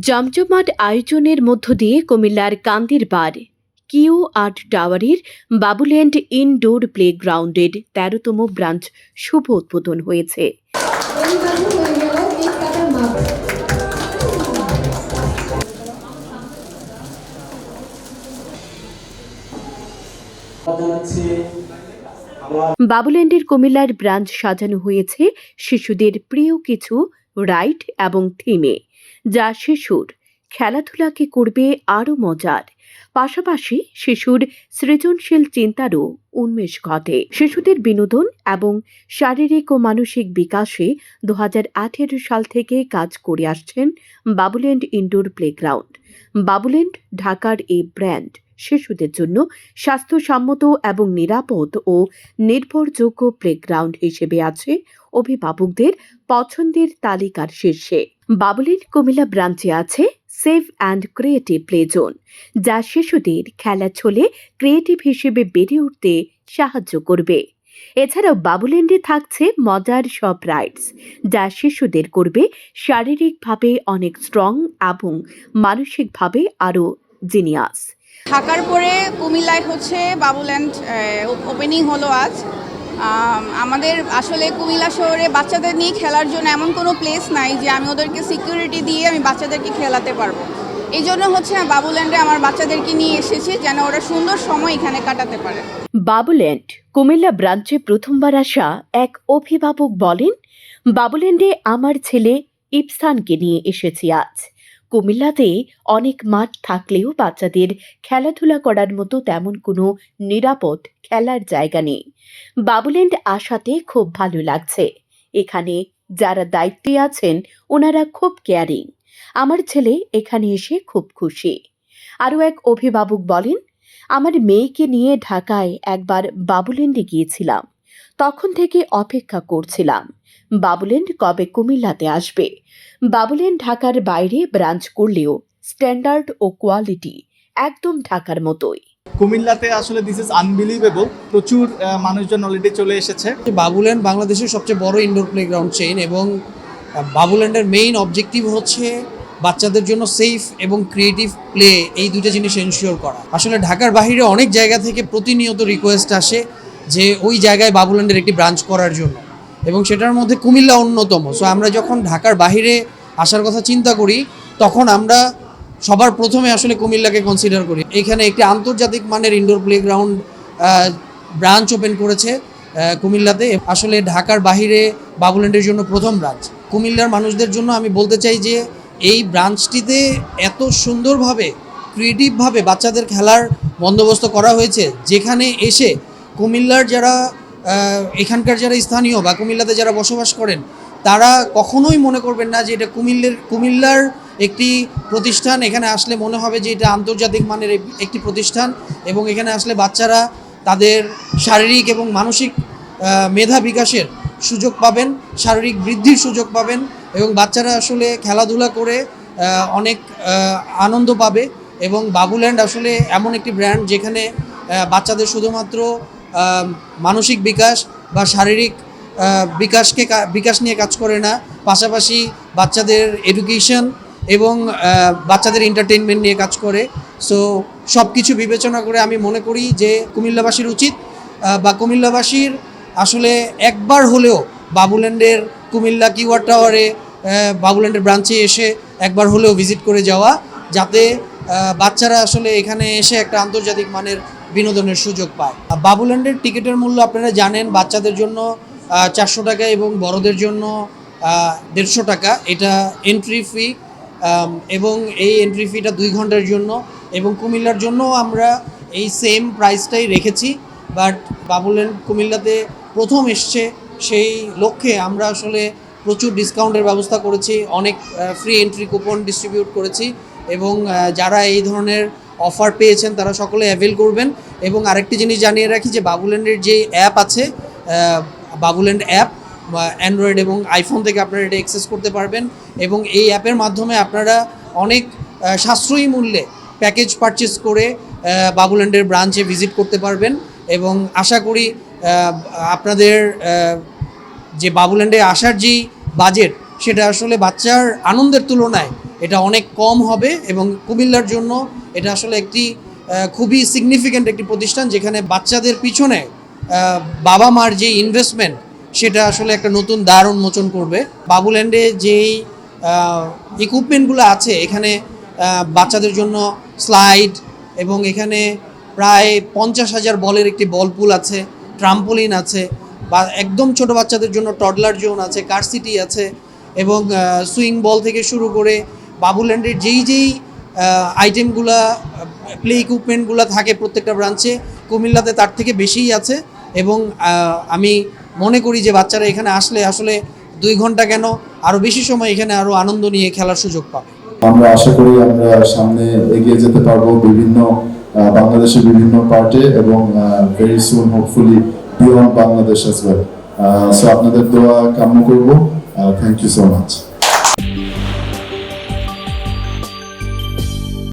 জমজমাট আয়োজনের মধ্য দিয়ে কুমিল্লার কান্দির বার কিউ আর্ট টাওয়ারের বাবুল্যান্ড ইনডোর প্লেগ্রাউন্ডের তেরোতম ব্রাঞ্চ শুভ উদ্বোধন হয়েছে। হয়ে বাবুল্যান্ডের কুমিল্লার ব্রাঞ্চ সাজানো হয়েছে শিশুদের প্রিয় কিছু রাইড এবং থিমে। যা শিশুর খেলাধুলাকে করবে আরও মজার। পাশাপাশি শিশুর সৃজনশীল চিন্তারও উন্মেষ ঘটে। শিশুদের বিনোদন এবং শারীরিক ও মানসিক বিকাশে দু হাজার আঠেরো সাল থেকে কাজ করে আসছেন বাবুল্যান্ড ইনডোর প্লেগ্রাউন্ড। বাবুল্যান্ড ঢাকার এই ব্র্যান্ড শিশুদের জন্য স্বাস্থ্যসম্মত এবং নিরাপদ ও নির্ভরযোগ্য প্লেগ্রাউন্ড হিসেবে আছে। অভিভাবকদের পছন্দের তালিকার শীর্ষে বাবুলির কুমিল্লা ব্রাঞ্চে আছে safe and creative play zone যা শিশুদের খেলা ছলে ক্রিয়েটিভ হিসেবে বেড়ে উঠতে সাহায্য করবে। এছাড়াও বাবুল্যান্ডে থাকছে মজার সব রাইডস যা শিশুদের করবে শারীরিকভাবে অনেক স্ট্রং এবং মানসিকভাবে আরও জিনিয়াস থাকার পরে কুমিল্লায় হচ্ছে বাবুল্যান্ড ওপেনিং হলো আজ। আমাদের আসলে কুমিল্লা শহরে বাচ্চাদের নিয়ে খেলার জন্য এমন কোনো প্লেস নাই যে আমি ওদেরকে সিকিউরিটি দিয়ে আমি বাচ্চাদেরকে খেলাতে পারব। এই জন্য হচ্ছে বাবুল্যান্ডে আমার বাচ্চাদেরকে নিয়ে এসেছি যেন ওরা সুন্দর সময় এখানে কাটাতে পারে। বাবুল্যান্ড কুমিল্লা ব্রাঞ্চে প্রথমবার আসা এক অভিভাবক বলেন বাবুল্যান্ডে আমার ছেলে ইপসানকে নিয়ে এসেছি আজ। কুমিল্লাতে অনেক মাঠ থাকলেও বাচ্চাদের খেলাধুলা করার মতো তেমন কোনো নিরাপদ খেলার জায়গা নেই। বাবুল্যান্ড আসাতে খুব ভালো লাগছে। এখানে যারা দায়িত্বে আছেন, ওনারা খুব কেয়ারিং। আমার ছেলে এখানে এসে খুব খুশি। আরও এক অভিভাবক বলেন, আমার মেয়েকে নিয়ে ঢাকায় একবার বাবুল্যান্ডে গিয়েছিলাম। তখন থেকে অপেক্ষা করছিলাম। বাবুল্যান্ড কবে কুমিল্লাতে আসবে? বাবুল্যান্ড ঢাকার বাইরে ব্রাঞ্চ করলেও স্ট্যান্ডার্ড ও কোয়ালিটি একদম ঢাকার মতোই। কুমিল্লাতে আসলে দিস ইজ আনবিলিভেবল প্রচুর মানুষজন অলরেডি চলে এসেছে। বাবুল্যান্ড বাংলাদেশের সবচেয়ে বড় ইনডোর প্লেগ্রাউন্ড চেইন এবং বাবুল্যান্ডের মেইন অবজেক্টিভ হচ্ছে বাচ্চাদের জন্য সেফ এবং ক্রিয়েটিভ প্লে এই দুটো জিনিস এনশিওর করা। আসলে ঢাকার বাইরে অনেক জায়গা থেকে প্রতিনিয়ত রিকোয়েস্ট আসে যে ওই জায়গায় বাবুল্যান্ডের একটি ব্রাঞ্চ করার জন্য। এবং সেটার মধ্যে কুমিল্লা অন্যতম। সো আমরা যখন ঢাকার বাইরে আসার কথা চিন্তা করি, তখন আমরা সবার প্রথমে আসলে কুমিল্লাকে কনসিডার করি। এখানে একটি আন্তর্জাতিক মানের ইনডোর প্লেগ্রাউন্ড ব্রাঞ্চ ওপেন করেছে কুমিল্লাতে। আসলে ঢাকার বাইরে বাবুল্যান্ডের জন্য প্রথম ব্রাঞ্চ কুমিল্লার মানুষদের জন্য আমি বলতে চাই যে, এই ব্রাঞ্চটিতে এত সুন্দরভাবে ক্রিয়েটিভভাবে বাচ্চাদের খেলার বন্দোবস্ত করা হয়েছে, যেখানে এসে কুমিল্লার যারা এখানকার যারা স্থানীয় বা কুমিল্লাতে যারা বসবাস করেন, তারা কখনোই মনে করবেন না যে এটা কুমিল্লের, কুমিল্লার একটি প্রতিষ্ঠান। এখানে আসলে মনে হবে যে এটা আন্তর্জাতিক মানের একটি প্রতিষ্ঠান এবং এখানে আসলে বাচ্চারা তাদের শারীরিক এবং মানসিক মেধা বিকাশের সুযোগ পাবেন, শারীরিক বৃদ্ধির সুযোগ পাবেন এবং বাচ্চারা আসলে খেলাধুলা করে অনেক আনন্দ পাবে এবং বাবুল্যান্ড আসলে এমন একটি ব্র্যান্ড যেখানে বাচ্চাদের শুধুমাত্র মানসিক বিকাশ বা শারীরিক বিকাশকে বিকাশ নিয়ে কাজ করে না। পাশাপাশি বাচ্চাদের এডুকেশন এবং বাচ্চাদের এন্টারটেনমেন্ট নিয়ে কাজ করে। সো সব কিছু বিবেচনা করে আমি মনে করি যে কুমিল্লাবাসীর উচিত বা কুমিল্লাবাসীর আসলে একবার হলেও বাবুল্যান্ডের কুমিল্লা কিউআর টাওয়ারে বাবুল্যান্ডের ব্রাঞ্চে এসে একবার হলেও ভিজিট করে যাওয়া, যাতে বাচ্চারা আসলে এখানে এসে একটা আন্তর্জাতিক মানের বিনোদনের সুযোগ পায়। বাবুল্যান্ডের টিকিটের মূল্য আপনারা জানেন, বাচ্চাদের জন্য চারশো টাকা এবং বড়দের জন্য দেড়শো টাকা। এটা এন্ট্রি ফি এবং এই এন্ট্রি ফিটা দুই ঘণ্টার জন্য। এবং কুমিল্লার জন্য আমরা এই সেম প্রাইসটাই রেখেছি। বাট বাবুল্যান্ড কুমিল্লাতে প্রথম এসছে, সেই লক্ষ্যে আমরা আসলে প্রচুর ডিসকাউন্টের ব্যবস্থা করেছি। অনেক ফ্রি এন্ট্রি কুপন ডিস্ট্রিবিউট করেছি। এবং যারা এই ধরনের অফার পেয়েছেন, তারা সকলে অ্যাভেল করবেন। এবং আরেকটি জিনিস জানিয়ে রাখি যে বাবুল্যান্ডের যে অ্যাপ আছে বাবুল্যান্ড অ্যাপ অ্যান্ড্রয়েড এবং আইফোন থেকে আপনারা এটা অ্যাক্সেস করতে পারবেন। এবং এই অ্যাপের মাধ্যমে আপনারা অনেক সাশ্রয়ী মূল্যে প্যাকেজ পারচেস করে বাবুল্যান্ডের ব্রাঞ্চে ভিজিট করতে পারবেন। এবং আশা করি আপনাদের যে বাবুল্যান্ডে আসার যেই বাজেট সেটা আসলে বাচ্চার আনন্দের তুলনায় এটা অনেক কম হবে এবং কুমিল্লার জন্য এটা আসলে একটি খুবই সিগনিফিক্যান্ট একটি প্রতিষ্ঠান যেখানে বাচ্চাদের পিছনে বাবা মার যে ইনভেস্টমেন্ট সেটা আসলে একটা নতুন দ্বার উন্মোচন করবে। বাবুল্যান্ডে যেই ইকুইপমেন্টগুলো আছে, এখানে বাচ্চাদের জন্য স্লাইড এবং এখানে প্রায় পঞ্চাশ হাজার বলের একটি বল পুল আছে ট্রাম্পোলিন আছে বা একদম ছোট বাচ্চাদের জন্য টডলার জোন আছে কার সিটি আছে এবং সুইং বল থেকে শুরু করে বাবুল্যান্ডের যেই যেই আইটেমগুলা প্লে ইকুইপমেন্টগুলো থাকে প্রত্যেকটা ব্রাঞ্চে কুমিল্লাতে তার থেকে বেশিই আছে। এবং আমি মনে করি যে বাচ্চারা এখানে আসলে আসলে দুই ঘণ্টা কেন আরও বেশি সময় এখানে আরও আনন্দ নিয়ে খেলার সুযোগ পাবে। আমরা আশা করি আমরা সামনে এগিয়ে যেতে পারব বিভিন্ন বাংলাদেশের বিভিন্ন পার্টে এবং very soon hopefully beyond Bangladesh so আপনাদের দোয়া কাম্য করব। Uh, thank you so much.